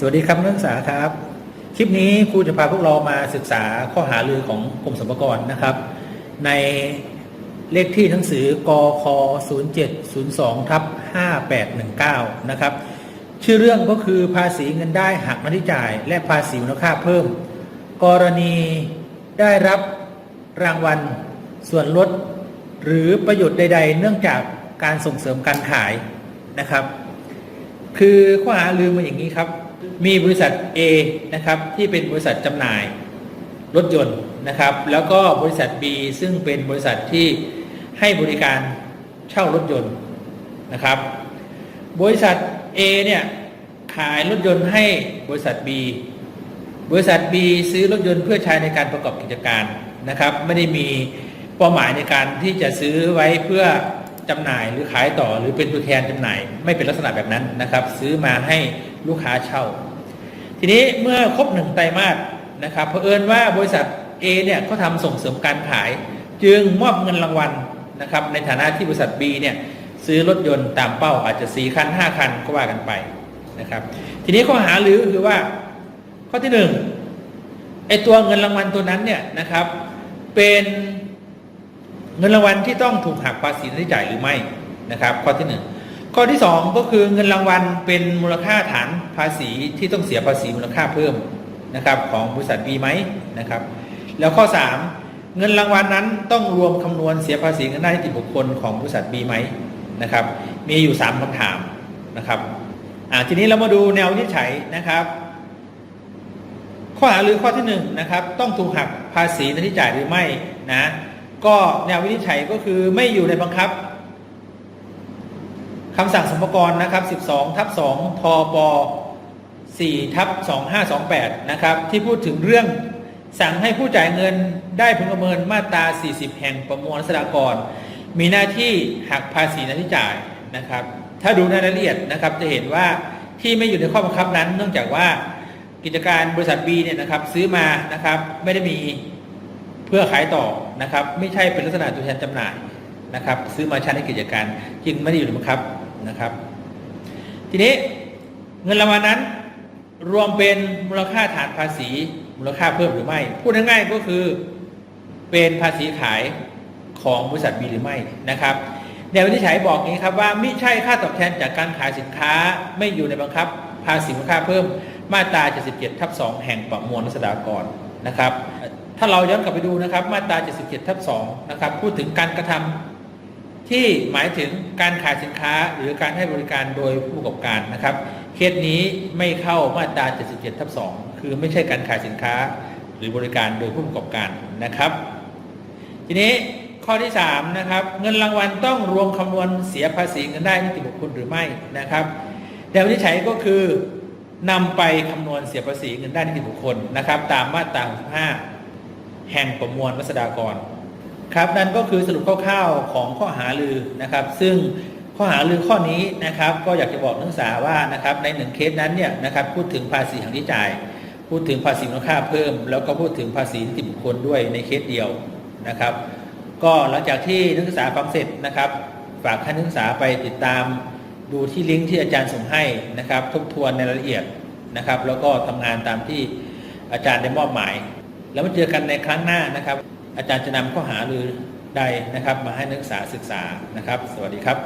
สวัสดีครับนักศึกษาครับ คลิปนี้ครูจะพาพวกเรามาศึกษาข้อหารือของกรมสรรพากรนะครับ ในเลขที่หนังสือกค0702ทับ5819 นะครับ ชื่อเรื่องก็คือภาษีเงินได้หักหน้าที่จ่าย และภาษีมูลค่าเพิ่ม กรณีได้รับรางวัลส่วนลด หรือประโยชน์ใด ๆ เนื่องจากการส่งเสริมการขายนะครับ คือข้อหาลืมมาอย่างนี้ครับ มีบริษัท A นะครับที่เป็นบริษัทจำหน่ายรถยนต์นะครับ แล้วก็บริษัท B ซึ่งเป็นบริษัทที่ให้บริการเช่ารถยนต์นะครับ บริษัท A เนี่ยขายรถยนต์ให้บริษัท B บริษัท B ซื้อรถยนต์เพื่อใช้ในการประกอบกิจการนะครับ ไม่ได้มีเป้าหมายในการที่จะซื้อไว้เพื่อ จำหน่ายหรือขายต่อหรือเป็นตัวแทนจำหน่าย ไม่เป็นลักษณะแบบนั้นนะครับ ซื้อมาให้ลูกค้าเช่า ทีนี้เมื่อครบหนึ่งไตรมาสนะครับเผอิญว่าบริษัท A เนี่ยเขาทำส่งเสริมการขาย จึงมอบเงินรางวัลนะครับในฐานะที่บริษัท B เนี่ยซื้อรถยนต์ตามเป้าอาจจะ4คัน5คันก็ว่ากันไปนะครับ ทีนี้ข้อหาหรือคือว่าข้อที่หนึ่งไอตัวเงินรางวัลตัวนั้นเนี่ยนะครับเป็น เงินรางวัลที่ต้องถูกหักภาษีรายจ่ายหรือไม่นะครับ ข้อที่หนึ่งข้อที่สองก็คือเงินรางวัลเป็นมูลค่าฐานภาษีที่ต้องเสียภาษีมูลค่าเพิ่มนะครับของบริษัทบีไหมนะครับ แล้วข้อสามเงินรางวัลนั้นต้องรวมคำนวณเสียภาษีเงินได้ติบุคคลของบริษัทบีไหมนะครับ มีอยู่สามคำถามนะครับอ่าทีนี้เรามาดูแนววินิจฉัยนะครับ ข้อหาหรือข้อที่หนึ่งนะครับต้องถูกหักภาษีน้าที่จ่ายหรือไม่นะ ก็แนววินิจฉัยก็คือไม่อยู่ในบังคับคำสั่งสมกรนะครับ 12 ทับ 2 ทป 4 ทับ 2528 นะครับ ที่พูดถึงเรื่องสั่งให้ผู้จ่ายเงินได้พึงประเมินมาตรา 40 แห่งประมวลรัษฎากร มีหน้าที่หักภาษีหน้าที่จ่ายนะครับ ถ้าดูในรายละเอียดนะครับ จะเห็นว่าที่ไม่อยู่ในข้อบังคับนั้น เนื่องจากว่ากิจการบริษัท B เนี่ยนะครับ ซื้อมานะครับไม่ได้มี เพื่อขายต่อนะครับ ไม่ใช่เป็นลักษณะตัวแทนจำหน่ายนะครับ ซื้อมาใช้ในกิจการจึงไม่ได้อยู่ในบังคับนะครับ ทีนี้เงินรางวัลนั้น รวมเป็นมูลค่าฐานภาษี มูลค่าเพิ่มหรือไม่ พูดง่ายๆก็คือเป็นภาษีขายของบริษัท B หรือไม่นะครับแนววินิจฉัยบอกนี้ครับว่าไม่ใช่ค่าตอบแทนจากการขายสินค้าไม่อยู่ในบังคับ ภาษีมูลค่าเพิ่มมาตรา77ทับ2แห่งประมวลรัษฎากรนะครับ ถ้าเราย้อนกลับไปดูนะครับ มาตรา 77 ทับ 2 นะครับ พูดถึงการกระทำที่หมายถึงการขายสินค้าหรือการให้บริการโดยผู้ประกอบการนะครับ เคสนี้ไม่เข้ามาตรา 77 ทับ 2 คือไม่ใช่การขายสินค้าหรือบริการโดยผู้ประกอบการนะครับ ทีนี้ข้อที่ 3 นะครับ เงินรางวัลต้องรวมคำนวณเสียภาษีเงินได้นิติบุคคลหรือไม่นะครับแนววินิจฉัยก็คือนำไปคำนวณเสียภาษีเงินได้นิติบุคคลนะครับ ตามมาตรา 65 แห่งประมวลรัษฎากร ครับนั่นก็คือสรุปคร่าวๆของข้อหาลือนะครับ ซึ่งข้อหาลือข้อนี้นะครับ ก็อยากจะบอกนักศึกษาว่านะครับในหนึ่งเคสนั้นเนี่ยนะครับพูดถึงภาษีหักที่จ่าย พูดถึงภาษีมูลค่าเพิ่ม แล้วก็พูดถึงภาษีนิติบุคคลด้วยในเคสเดียวนะครับ ก็หลังจากที่นักศึกษาฟังเสร็จนะครับ ฝากให้นักศึกษาไปติดตาม ดูที่ลิงก์ที่อาจารย์ส่งให้นะครับ ทบทวนในรายละเอียดนะครับ แล้วก็ทำงานตามที่อาจารย์ได้มอบหมาย แล้วมาเจอกันในครั้งหน้านะครับ อาจารย์จะนำข้อหาหรือใดนะครับ มาให้นักศึกษาศึกษานะครับ สวัสดีครับ